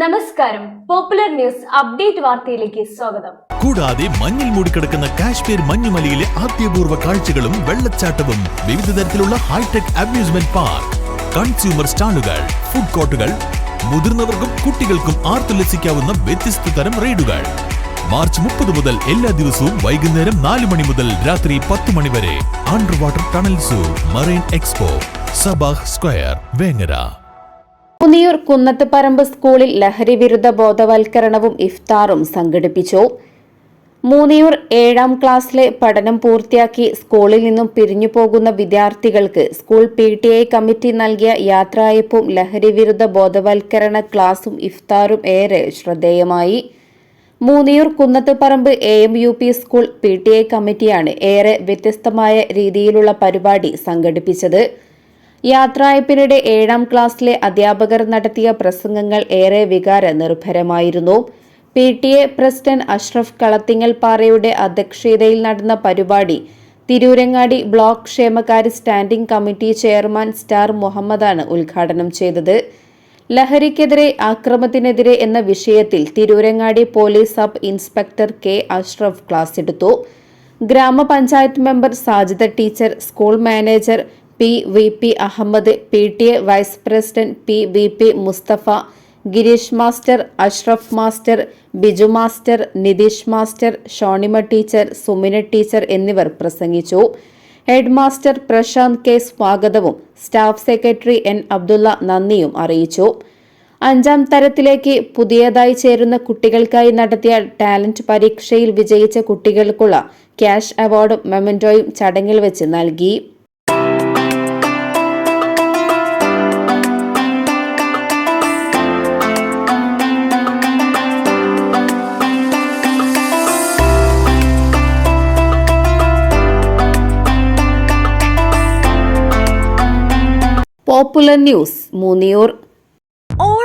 നമസ്കാരം. Popular news update വാർത്തയിലേക്ക് സ്വാഗതം. കൂടാതെ മഞ്ഞിൽ മൂടിക്കിടക്കുന്ന കാശ്മീർ മഞ്ഞുമലയിലെ ആദ്യപൂർവ കാഴ്ചകളും വെള്ളച്ചാട്ടവും വിവിധ തരത്തിലുള്ള hi tech amusement park consumer സ്റ്റാളുകൾ food കോർട്ടുകൾ മുതിർന്നവർക്കും കുട്ടികൾക്കും ആർത്തുല്ലസിക്കാവുന്ന വ്യത്യസ്ത തരം റൈഡുകൾ. മാർച്ച് മുപ്പത് മുതൽ എല്ലാ ദിവസവും വൈകുന്നേരം നാല് മണി മുതൽ രാത്രി പത്ത് മണി വരെ. Under water tunnel zoo marine expo Sabah square Vengara. Moonniyur Kunnathuparamba സ്കൂളിൽ ലഹരി വിരുദ്ധ ബോധവൽക്കരണവും ഇഫ്താറും സംഘടിപ്പിച്ചു. മൂന്നിയൂർ ഏഴാം ക്ലാസ്സിലെ പഠനം പൂർത്തിയാക്കി സ്കൂളിൽ നിന്നും പിരിഞ്ഞു പോകുന്ന വിദ്യാർത്ഥികൾക്ക് school P T I committee നൽകിയ യാത്രായപ്പും ലഹരി വിരുദ്ധ ബോധവൽക്കരണ ക്ലാസും ഇഫ്താറും ഏറെ ശ്രദ്ധേയമായി. Moonniyur Kunnathuparamba A M U P school P T I കമ്മിറ്റിയാണ് ഏറെ വ്യത്യസ്തമായ രീതിയിലുള്ള പരിപാടി സംഘടിപ്പിച്ചത്. യാത്രയപ്പിനിടെ ഏഴാം ക്ലാസ്സിലെ അധ്യാപകർ നടത്തിയ പ്രസംഗങ്ങൾ ഏറെ വികാര നിർഭരമായിരുന്നു P. T. A. President Ashraf Kalathingal പാറയുടെ അധ്യക്ഷതയിൽ നടന്ന പരിപാടി തിരൂരങ്ങാടി ബ്ലോക്ക് ക്ഷേമകാരി സ്റ്റാൻഡിംഗ് കമ്മിറ്റി ചെയർമാൻ സ്റ്റാർ മുഹമ്മദാണ് ഉദ്ഘാടനം ചെയ്തത്. ലഹരിക്കെതിരെ ആക്രമത്തിനെതിരെ എന്ന വിഷയത്തിൽ Tirurangadi police sub inspector K. Ashraf class എടുത്തു. ഗ്രാമപഞ്ചായത്ത് member Sajida teacher school manager P V P Ahammed P T A vice president P V P Musthafa Gireesh master Ashraf master Biju master Nitheesh master Shonima teacher Sumina teacher എന്നിവർ പ്രസംഗിച്ചു. Head master Prashanth K സ്വാഗതവും staff secretary N Abdulla നന്ദിയും അറിയിച്ചു. അഞ്ചാം തരത്തിലേക്ക് പുതിയതായി ചേരുന്ന കുട്ടികൾക്കായി നടത്തിയ ടാലന്റ് പരീക്ഷയിൽ വിജയിച്ച കുട്ടികൾക്കുള്ള ക്യാഷ് അവാർഡും മെമന്റോയും ചടങ്ങിൽ വെച്ച് നൽകി. Popular news Moonniyur.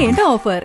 ആഘോഷമാക്കേണ്ട ഓഫർ